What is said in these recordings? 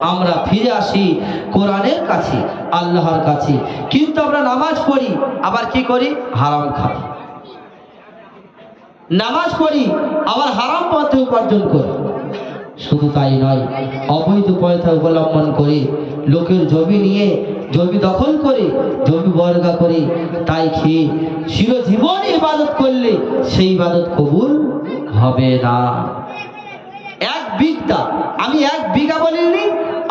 আমরা ফিরে আসি কোরআনের কাছে, আল্লাহর কাছে। কিন্তু আমরা নামাজ পড়ি, আবার কি করি? হারাম খাই। নামাজ পড়ি, আবার হারাম পথে উপার্জন করি। শুধু তাই নয়, অবৈধ পয়সা অবলম্বন করে, লোকের জমি নিয়ে জমি দখল করে, জমি বর্গা করে, তাই খেয়ে চিরজীবন ইবাদত করলে সেই ইবাদত কবুল হবে না। এক বিঘা, আমি এক বিঘা বলিনি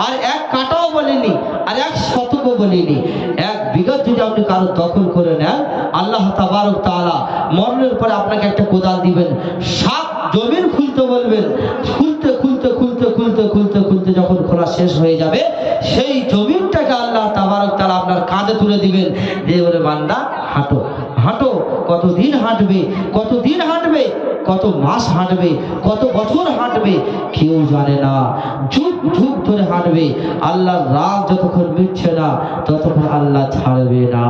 আর এক কাটাও বলেনি, আর এক শতকও বলেনি। এক বিঘা যদি আপনি কারও দখল করে নেন, আল্লাহ তাবারক তাআলা মরণের পরে আপনাকে একটা কোদাল দিবেন। সাত জমিন খুলতে বলবেন। খুলতে খুলতে খুলতে খুলতে খুলতে খুলতে যখন খোলা শেষ হয়ে যাবে, সেই জমিনটাকে আল্লাহ তাবারক তাআলা আপনার কাঁধে তুলে দিবেন। যে ওরে বান্দা হাঁটো হাঁটো, কতদিন হাঁটবে কতদিন হাঁটবে, কত মাস হাঁটবে, কত বছর হাঁটবে, কেউ জানে না। যুগ যুগ ধরে হাঁটবে, আল্লাহর রাগ যতক্ষণ মিটছে না, ততক্ষণ আল্লাহ ছাড়বে না।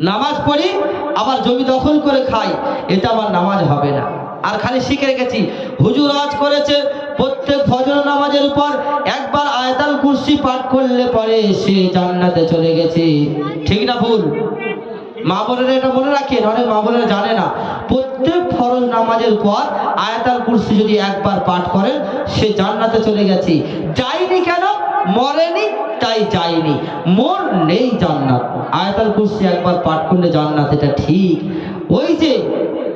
নামাজ পড়ি, আবার জমি দখল করে খাই এটা আমার নামাজ হবে না। আর খালি শিখে রেখেছি, হুজুর আজ করেছে কুরসি পাঠ করলে পরে সে জান্নাতে চলে গেছে। ঠিক না ভুল? মা বোনেরা এটা মনে রাখেন, অনেক মা বোনেরা জানে না। প্রত্যেক ফরজ নামাজের পর আয়াতাল কুরসি যদি একবার পাঠ করেন, সে জান্নাতে চলে গেছে। যায়নি কেন? মরেনি, তাই যায়নি। মন নেই জান্নাত। আয়াতাল কুরসি একবার পাঠ করলে জান্নাত, এটা ঠিক। ওই যে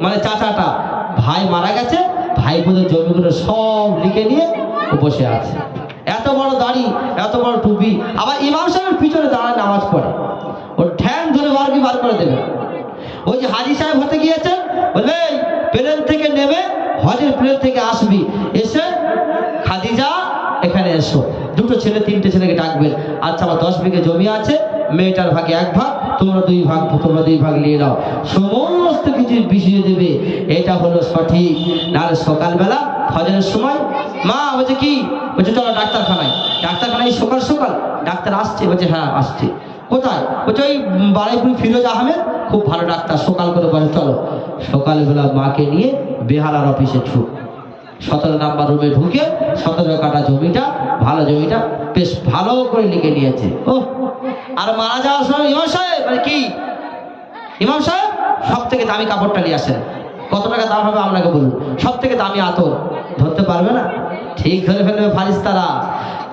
মানে চাচাটা, ভাই মারা গেছে, ভাই বোনের জমিগুলো সব লিখে নিয়ে বসে আছে। এত বড় দাড়ি টুপি। আবার ইমাম সাহেবের পিছনে দাঁড়ায় নামাজ পড়ে। ধরে বার করে দেবে। ওই যে হাজি সাহেব হতে গিয়েছেন বলবে প্লেন থেকে হজের প্লেন থেকে আসবি। এসে খাদিজা এখানে এসো। দুটো ছেলে, তিনটে ছেলেকে আচ্ছা আমার দশ বিঘে জমি আছে, মেয়েটার ভাগে এক ভাগ, তোমরা দুই ভাগ, তোমরা দুই ভাগ নিয়ে নাও। সমস্ত কিছু বিষিয়ে দেবে। এটা হলো সঠিক। নাহলে সকালবেলা ফজরের সময় মা বলছে কি? বলছে, চলো ডাক্তারখানায়। ডাক্তারখানায় সকাল সকাল ডাক্তার আসছে, বলছে হ্যাঁ আসছে। কোথায়? বলছে, ওই বারাইপুর ফিরোজ আহমেদ। খুব ভালো ডাক্তার, সকাল করে বলে, চলো। সকালবেলা মাকে নিয়ে বেহালার অফিসে ছুট সতেরো নাম্বার রুমে ঢুকে সতেরো কাটা জমিটা, ভালো জমিটা বেশ ভালো করে লিখে নিয়েছে। ও আর মারা যাওয়ার সময় ইমাম সাহেব মানে কি? ইমাম সাহেব সব থেকে দামি কাপড়টা নিয়ে আসেন। কত টাকা দাম হবে আপনাকে বলুন? সব থেকে দামি আতর। ধরতে পারবে না? ঠিক ধরে ফেলবে ফারিস্তারা।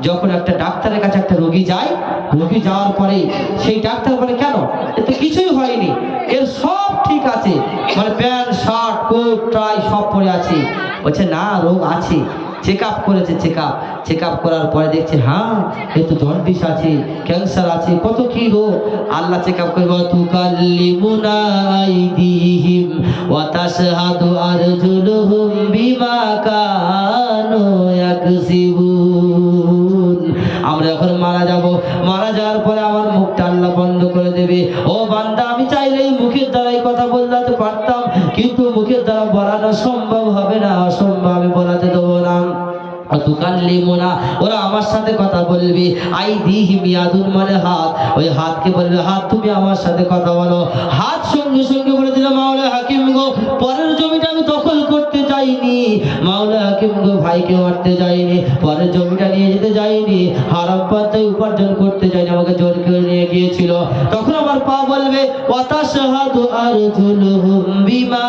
যখন একটা ডাক্তারের কাছে একটা রোগী যায়, রোগী যাওয়ার পরে সেই ডাক্তার বলে, কেন? এতে কিছুই হয়নি। এর সব ঠিক আছে। মানে প্যান্ট, শার্ট, কোট, টাই সব পরে আছে। বলছে, না, রোগ আছে। চেক আপ করেছে চেক আপ চেক আপ করার পরে দেখছে হ্যাঁ এ তো জন্ডিস আছে, ক্যান্সার আছে। কত কি রোগ? আল্লাহ চেক আপ করে বলে তুকাল্লিমুনা আইদিহিম ওয়া তাশহাদু আরজুলুহুম বিমা কানু ইয়াকসিবুন। মুখটা আল্লাহ বন্ধ করে দেবে। ও বান্দা, আমি চাইলেই মুখের দ্বারাই কথা পারতাম, কিন্তু মুখের দ্বারা বলানো সম্ভব হবে না, অসম্ভব, আমি বলাতে দেবো না। ওরা আমার সাথে কথা বলবে। আই মানে হাত। ওই হাত, তুমি আমার সাথে কথা বলো। হাত সঙ্গে সঙ্গে বলে পরের জমিটা আমি দখল যাইনি মাওলা গো ভাইকে মারতে যাইনি পরে জমিটা নিয়ে যেতে যাইনি হারাম পথে উপার্জন করতে যাইনি আমাকে জোর করে নিয়ে গিয়েছিল। তখন আমার পা বলবে কথা আরজুলুহুম বিমা